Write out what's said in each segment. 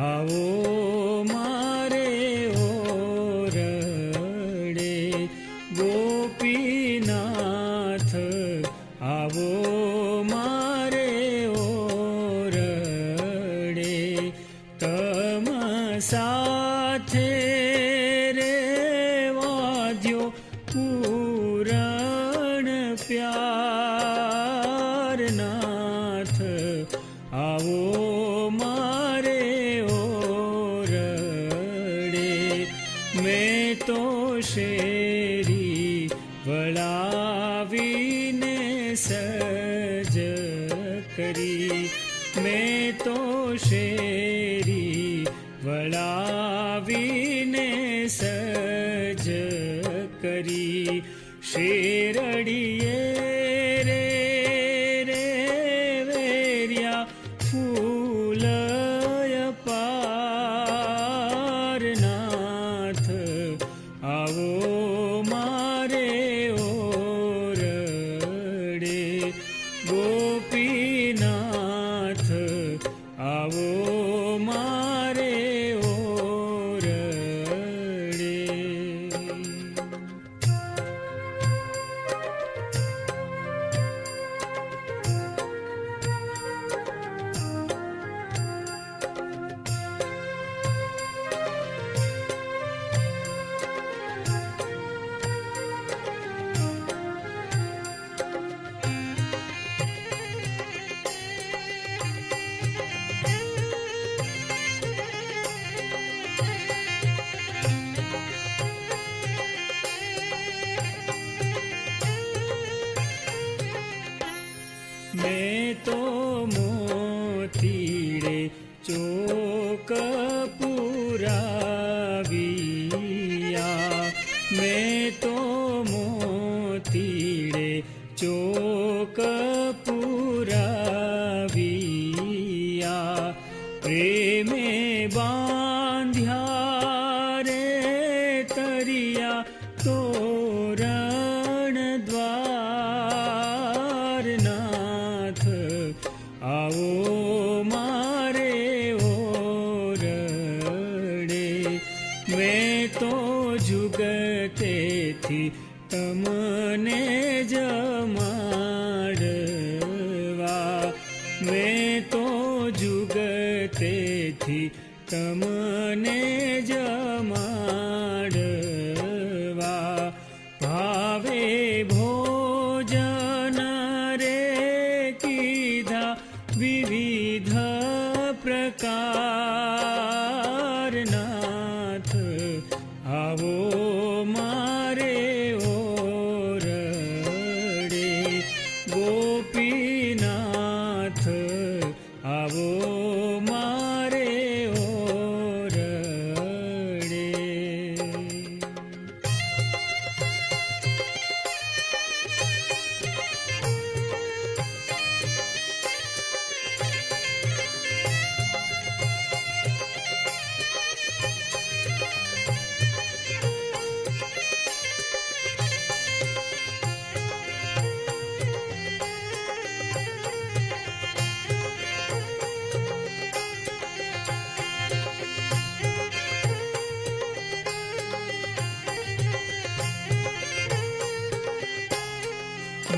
આવો મારે ઓરડે ગોપીનાથ આવો મારે ઓરડે તમ સાથે રે વાજ્યો પૂરણ પ્યાર Ooh. song. Vivi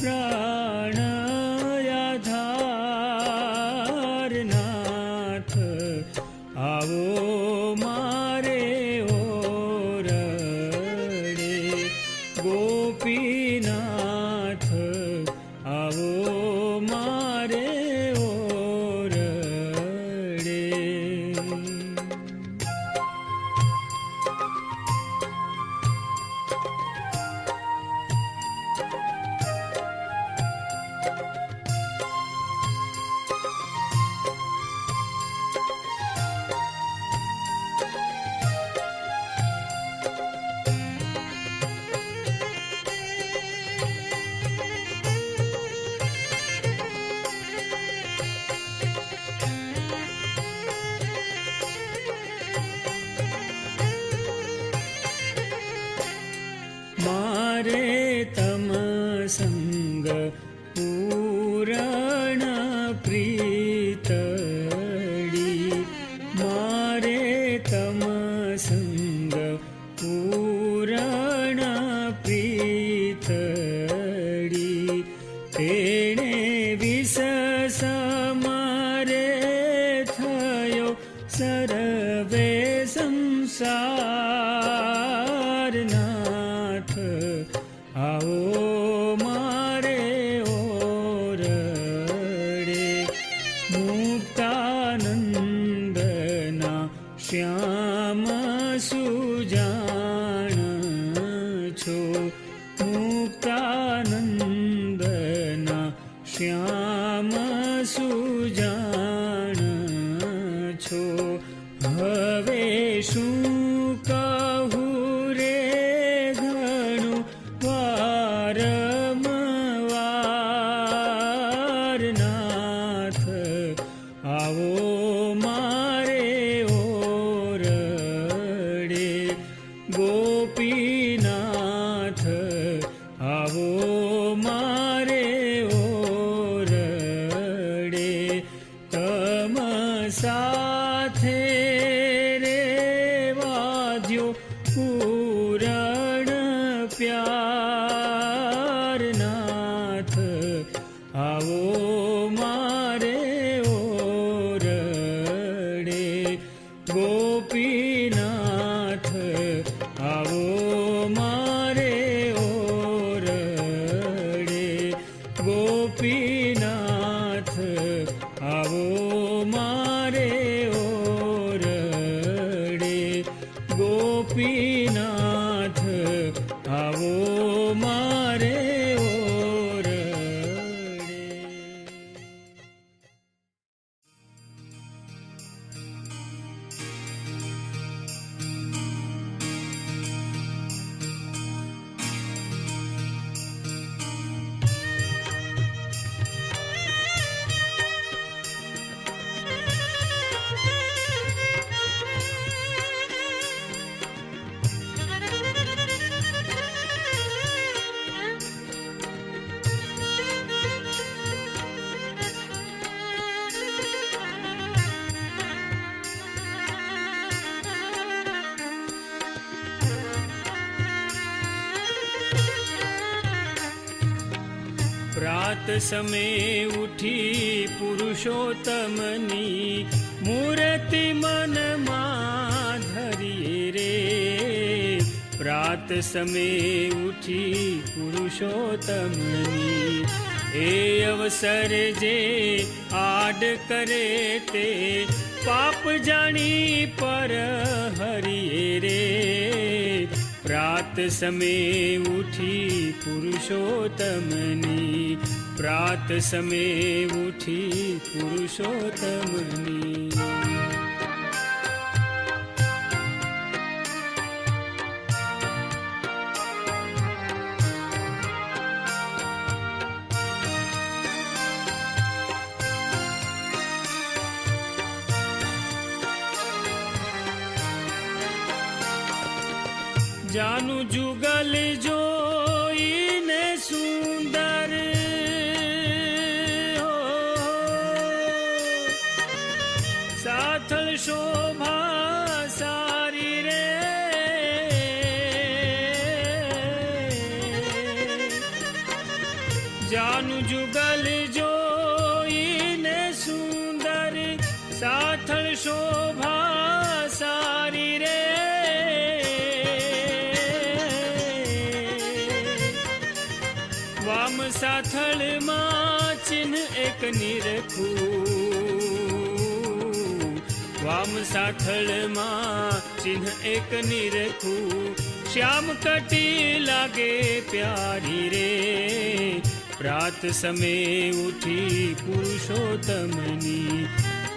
प्रा ગોપીનાથ આવો પ્રાત સમે ઉઠી પુરુષોત્તમની મૂર્તિ મનમાં ધરીએ રે. પ્રાત સમે ઉઠી પુરુષોત્તમની એ અવસર જે આડ કરે તે પાપ જાણી પર હરિએ રે. પ્રાત સમે ઉઠી પુરુષોત્તમની प्रात त समे उषोत्त जु जु गलिजो શોભા સારી રે. જાનું જુગલ જોઈને સુંદર સાથળ શોભા સારી રે. વામ સાથળમાં ચિહ્ન એક નિરખું. વામ સાથળમાં ચિહ્ન એક નિરખું. શ્યામ કટી લાગે પ્યારી રે. પ્રાત સમય ઉઠી પુરુષોત્તમની.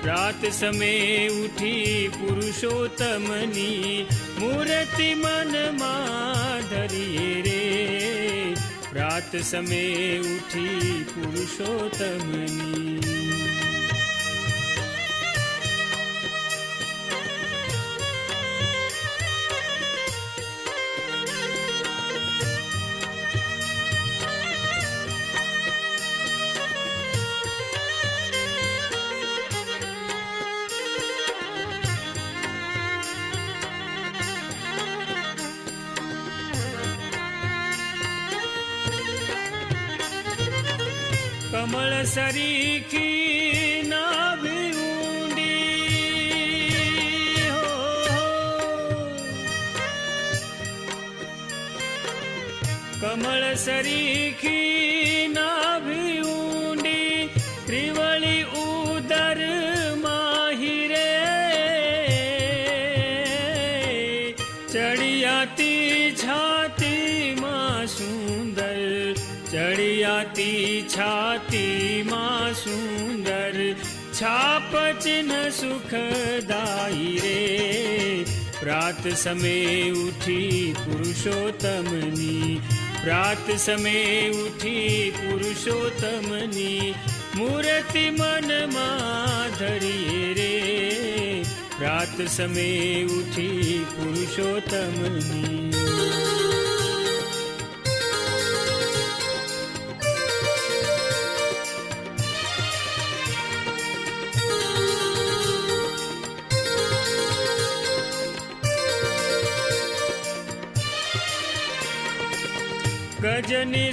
પ્રાત સમય ઉઠી પુરુષોત્તમની. મૂર્તિ મનમાં ધરીએ રે. પ્રાત સમય ઉઠી પુરુષોત્તમની. કમળ સરીખી નાભી ઊંડી. હો કમળ સરીખી ચડિયાતી છાતીમાં સુંદર છાપ ચિહ્ન સુખદાયી રે. પ્રાત સમે ઉઠી પુરુષોત્તમની, પ્રાત સમે ઉઠી પુરુષોત્તમની, મૂર્તિ મનમાં ધરીએ રે. પ્રાત સમે ઉઠી પુરુષોત્તમની. ी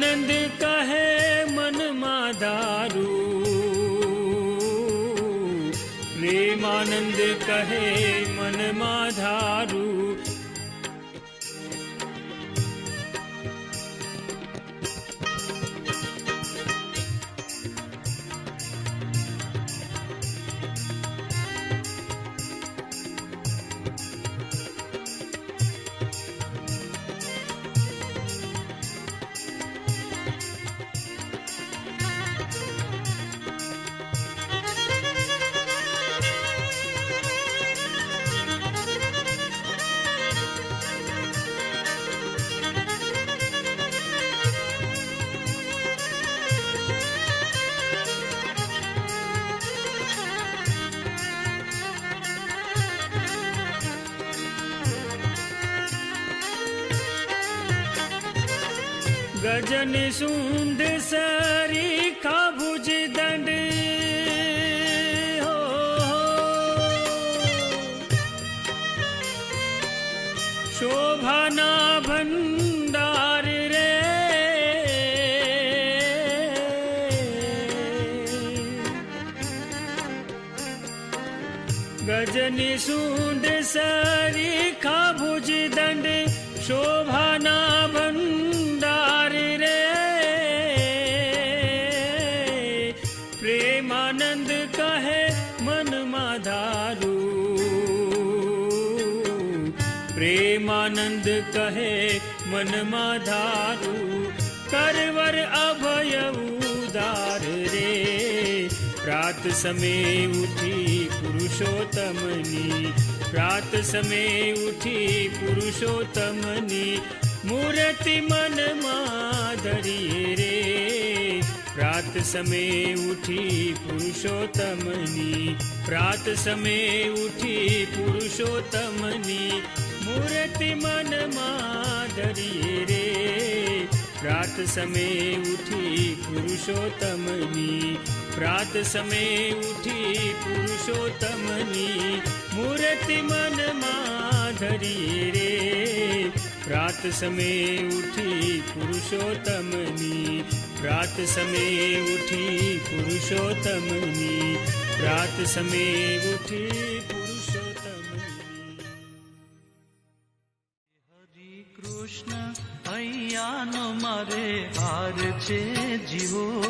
પ્રેમાનંદ કહે મનમાં દારૂ પ્રેમાનંદ કહે મનમાં ધારું भोजन सुंद सारी काबुज दंड। शोभना भंडार रे। गजनी सुन्दसरिदण्ड शोभनाभ પ્રેમાનંદ કહે મનમાં ધારું કરવર અભય ઉદાર રે પ્રાત સમે ઉઠી પુરુષોત્તમની પ્રાત સમે ઉઠી પુરુષોત્તમની મૂર્તિ મનમાં ધરીએ રે પ્રાત સમે ઉઠી પુરુષોત્તમની પ્રાત સમે ઉઠી પુરુષોત્તમની मूर्ति मन मा रे। प्रात समय समे उषोत्तमनि प्रात समय समे उषोत्तमनि मूर्ति मन मा रे। प्रात समय समे उषोत्तमनि प्रात समय समे उषोत्तमनि प्रात समे उ હાર છે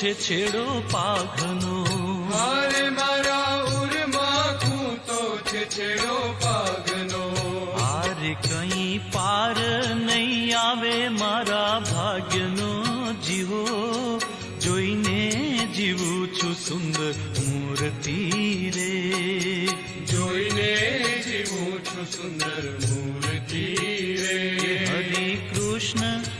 છે છેડો પાઘનો. મારે મારા ઉરમાં કૂતો છે છેડો પાઘનો. આર કઈ પાર નહીં આવે મારા ભાગ્યનો જીવો. જોઈને જીવું છું સુંદર મૂર્તિ રે. જોઈને જીવું છું સુંદર મૂર્તિ રે. હરે કૃષ્ણ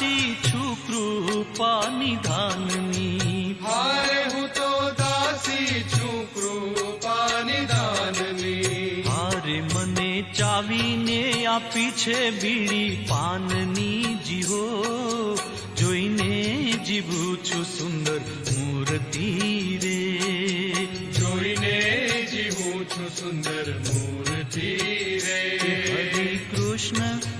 દાસી છું કૃપા નિધાનની હાય હું તો દાસી છું કૃપા નિધાનની હારે મને ચાવીને આપી છે બીડી પાનની જીવો જોઈને જીવું છું સુંદર મૂર્તિ રે જોઈને જીવું છું સુંદર મૂર્તિ રે હરે કૃષ્ણ